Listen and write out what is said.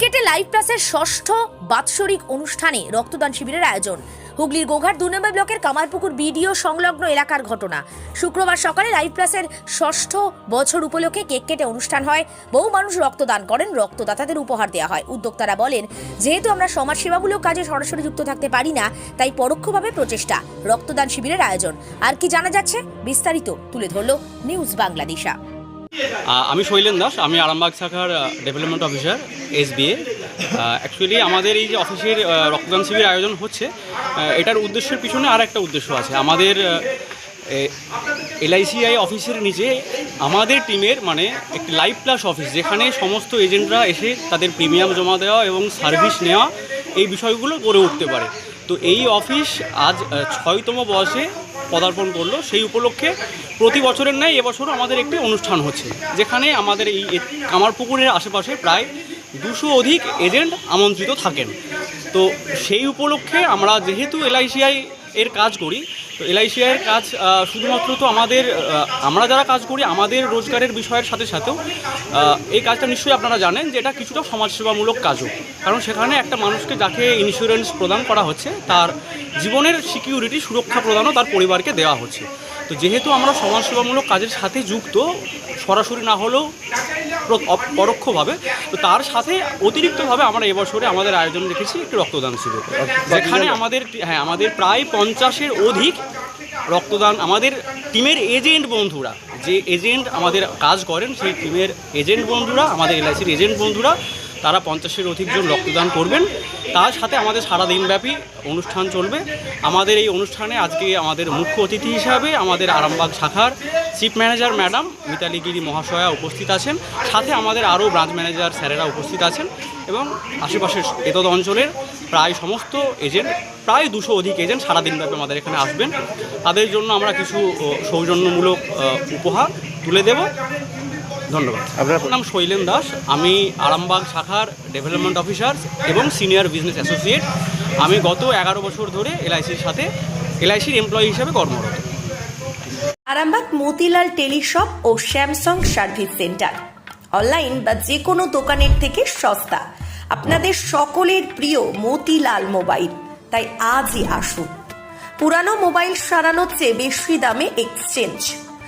কেটে লাইভ প্লাসের ষষ্ঠ বাৎসরিক অনুষ্ঠানে রক্তদান শিবিরের আয়োজন। হুগলির গোঘাট দু নম্বর ব্লকের কামারপুকুর বিডিও সংলগ্ন এলাকার ঘটনা। শুক্রবার সকালে লাইভ প্লাসের ষষ্ঠ বছর উপলক্ষে কেক কেটে অনুষ্ঠান হয়। বহু মানুষ রক্তদান করেন, রক্তদাতাদের উপহার দেওয়া হয়। উদ্যোক্তারা বলেন, যেহেতু আমরা সমাজসেবামূলক কাজে সরাসরি যুক্ত থাকতে পারি না, তাই পরোক্ষভাবে প্রচেষ্টা, রক্তদান শিবিরের আয়োজন। আর কি জানা যাচ্ছে? বিস্তারিত তুলে ধরল নিউজ বাংলাদেশা। আমি শৈলেন দাস, আমি আরামবাগ শাখার development officer S B actually আমাদের এই যে অফিসের রক্তদান শিবির আয়োজন হচ্ছে এটার উদ্দেশ্যের পিছনে আর একটা উদ্দেশ্য আছে। আমাদের এলআইসিআই অফিসের নিচে আমাদের টিমের মানে একটি লাইভ প্লাস অফিস, যেখানে সমস্ত এজেন্টরা এসে তাদের প্রিমিয়াম জমা দেওয়া এবং সার্ভিস নেওয়া এই বিষয়গুলো গড়ে উঠতে পারে। তো এই অফিস আজ ছয়তম বয়সে পদার্পণ করল। সেই উপলক্ষে প্রতি বছরের ন্যায় এবছরও আমাদের একটি অনুষ্ঠান হচ্ছে, যেখানে আমাদের এই আমার পুকুরের আশেপাশে প্রায় দুশো অধিক এজেন্ট আমন্ত্রিত থাকেন। তো সেই উপলক্ষে আমরা যেহেতু এলআইসিআই এর কাজ করি তো এলআইসিআই এর কাজ শুধুমাত্র তো আমাদের আমরা যারা কাজ করি আমাদের রোজগারের বিষয়ের সাথে সাথেও এই কাজটা নিশ্চয়ই আপনারা জানেন যে এটা কিছুটা সমাজসেবামূলক কাজও। কারণ সেখানে একটা মানুষকে যাকে ইন্স্যুরেন্স প্রদান করা হচ্ছে, তার জীবনের সিকিউরিটি সুরক্ষা প্রদানও তার পরিবারকে দেওয়া হচ্ছে। তো যেহেতু আমরা সমাজসেবামূলক কাজের সাথে যুক্ত সরাসরি না হলেও পরোক্ষভাবে তো তার সাথে অতিরিক্তভাবে আমরা এবছরে আমাদের আয়োজন রেখেছি একটি রক্তদান শিবির। যেখানে আমাদের হ্যাঁ আমাদের প্রায় পঞ্চাশের অধিক রক্তদান আমাদের টিমের এজেন্ট বন্ধুরা যে এজেন্ট আমাদের কাজ করেন সেই টিমের এজেন্ট বন্ধুরা আমাদের এলআইসির এজেন্ট বন্ধুরা তারা পঞ্চাশের অধিক জন রক্তদান করবেন। তার সাথে আমাদের সারা দিনব্যাপী অনুষ্ঠান চলবে। আমাদের এই অনুষ্ঠানে আজকে আমাদের মুখ্য অতিথি হিসাবে আমাদের আরামবাগ শাখার chief manager madam Mitali Giri মহাশয়া উপস্থিত আছেন। সাথে আমাদের আরও ব্রাঞ্চ ম্যানেজার স্যারেরা উপস্থিত আছেন এবং আশেপাশের এতদ অঞ্চলের প্রায় সমস্ত এজেন্ট, প্রায় দুশো অধিক এজেন্ট সারাদিনব্যাপী আমাদের এখানে আসবেন। তাদের জন্য আমরা কিছু সৌজন্যমূলক উপহার তুলে দেব। ধন্যবাদ। আপনার আমার নাম শৈলেন দাস। আমি আরামবাগ শাখার ডেভেলপমেন্ট অফিসার এবং সিনিয়র বিজনেস অ্যাসোসিয়েট আমি গত এগারো বছর ধরে এলআইসির সাথে এলআইসির এমপ্লয়ি হিসেবে কর্মরত। আরামবাগ মতিলাল টেলিশপ ও স্যামসাং সার্ভিস সেন্টার। অনলাইন বা যে কোনো দোকানের থেকে সস্তা। আপনাদের সকলের প্রিয় মতিলাল মোবাইল। তাই আজই আসুন। পুরানো মোবাইল সারানোর চেয়ে বেশি দামে এক্সচেঞ্জ।